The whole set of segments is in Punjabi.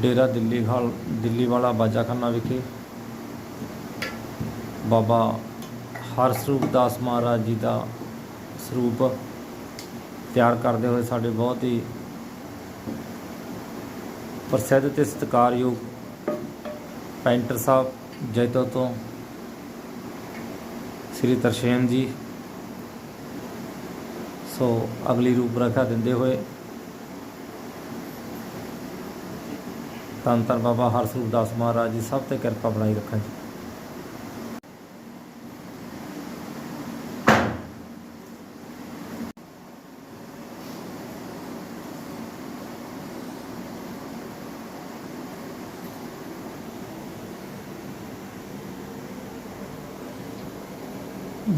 ਡੇਰਾ ਦਿੱਲੀ ਖਾਲ ਦਿੱਲੀ ਵਾਲਾ ਬਾਜਾਖਾਨਾ ਵਿਖੇ ਬਾਬਾ ਹਰਸਰੂਪ ਦਾਸ ਮਹਾਰਾਜ ਜੀ ਦਾ ਸਰੂਪ ਤਿਆਰ ਕਰਦੇ ਹੋਏ ਸਾਡੇ ਬਹੁਤ ਹੀ ਪ੍ਰਸਿੱਧ ਤੇ ਸਤਿਕਾਰਯੋਗ ਪੈਂਟਰ ਸਾਹਿਬ, ਜੈਤੋ ਤੋਂ ਸ੍ਰੀ ਤਰਸ਼ੇਮ ਜੀ। ਸੋ ਅਗਲੀ ਰੂਪਰੇਖਾ ਦਿੰਦੇ ਹੋਏ ਧੰਨ ਧੰਨ ਬਾਬਾ ਹਰਸਰੂਪ ਦਾਸ ਮਹਾਰਾਜ ਜੀ, ਸਭ ਤੇ ਕਿਰਪਾ ਬਣਾਈ ਰੱਖਣ ਜੀ।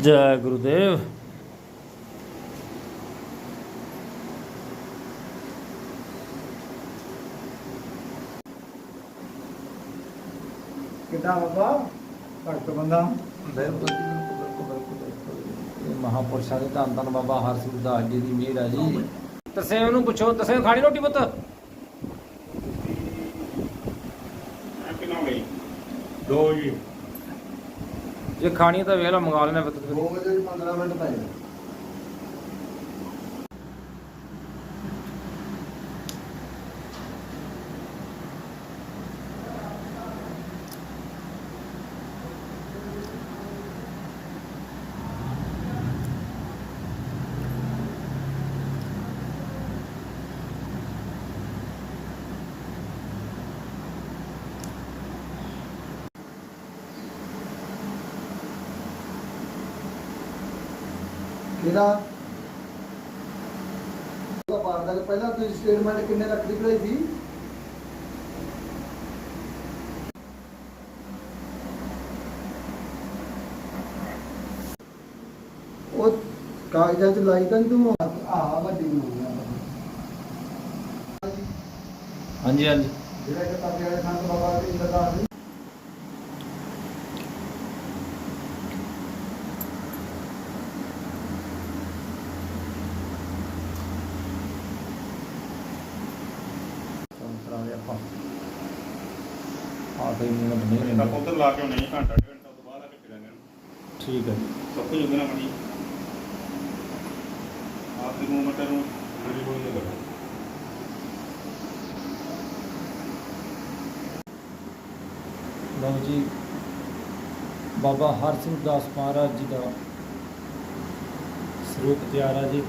ਜੈ ਗੁਰੂਦੇਵ। ਕਿੱਦਾਂ ਬਾਬਾ? ਭਗਤ ਬੰਦਾ। ਬਿਲਕੁਲ ਜੀ, ਬਿਲਕੁਲ, ਬਿਲਕੁਲ, ਬਿਲਕੁਲ, ਬਿਲਕੁਲ। ਇਹ ਮਹਾਪੁਰਸ਼ਾਂ ਦੇ ਧੰਨ ਧੰਨ ਬਾਬਾ ਹਰਸੂਰ ਦਾਸ ਜੀ ਦੀ ਮਿਹਰ ਹੈ ਜੀ। ਤਸੇਮ ਨੂੰ ਪੁੱਛੋ ਤਸੇਮ ਖਾਣੀ ਰੋਟੀ ਪੁੱਤ। ਦੋ ਜੀ। ਜੇ ਖਾਣੀ ਹੈ ਤਾਂ ਵੇਖ ਲਾ ਮੰਗਾ ਲੈਣਾ ਪੁੱਤ। 2 ਵਜੇ 15 ਮਿੰਟ ਪਏ ਉਹ ਬਾਰਦਾ ਪਹਿਲਾਂ ਤੁਸੀਂ ਸਟੇਟਮੈਂਟ ਕਿੰਨੇ ਲੱਖ ਦੀ ਭਰਾਈ ਸੀ? ਉਹ ਕਾਗਜ਼ਾਂ 'ਚ ਲਾਈ ਤਾਂ ਤੂੰ ਆਹ ਵੱਡੀ ਨੂੰ ਹਾਂਜੀ ਹਾਂਜੀ। ਜਿਹੜਾ ਕਿ ਤਾਤੇ ਵਾਲੇ ਸੰਤ ਬਾਬਾ ਦੇ ਜੀ ਚਲੋ ਕਰਾ ਲਿਆ ਆਪਾਂ। ਆ ਕੋਈ ਮਿੰਟ ਨਹੀਂ ਤਾਂ ਲੈਂਦੇ ਉਧਰ ਲਾ ਕੇ ਨਹੀਂ ਘੰਟਾ ਡੇਢ ਘੰਟਾ ਤੋਂ ਬਾਅਦ ਆ ਕੇ ਫਿਰਾਂਗੇ ਠੀਕ ਹੈ ਜੀ। ਸਭ ਕੁਝ ਉਹਦੇ ਨਾਲ ਬਣੀ ਆਪ ਦੀ ਮੂਵਮੈਂਟ ਨੂੰ। ਬੜੀ ਹੋਈ ਹੈ ਲਓ ਜੀ ਬਾਬਾ ਹਰਸਿੰਘ ਦਾਸ ਮਹਾਰਾਜ ਜੀ ਦਾ ਸਰੂਪ ਤਿਆਰ ਹੈ ਜੀ।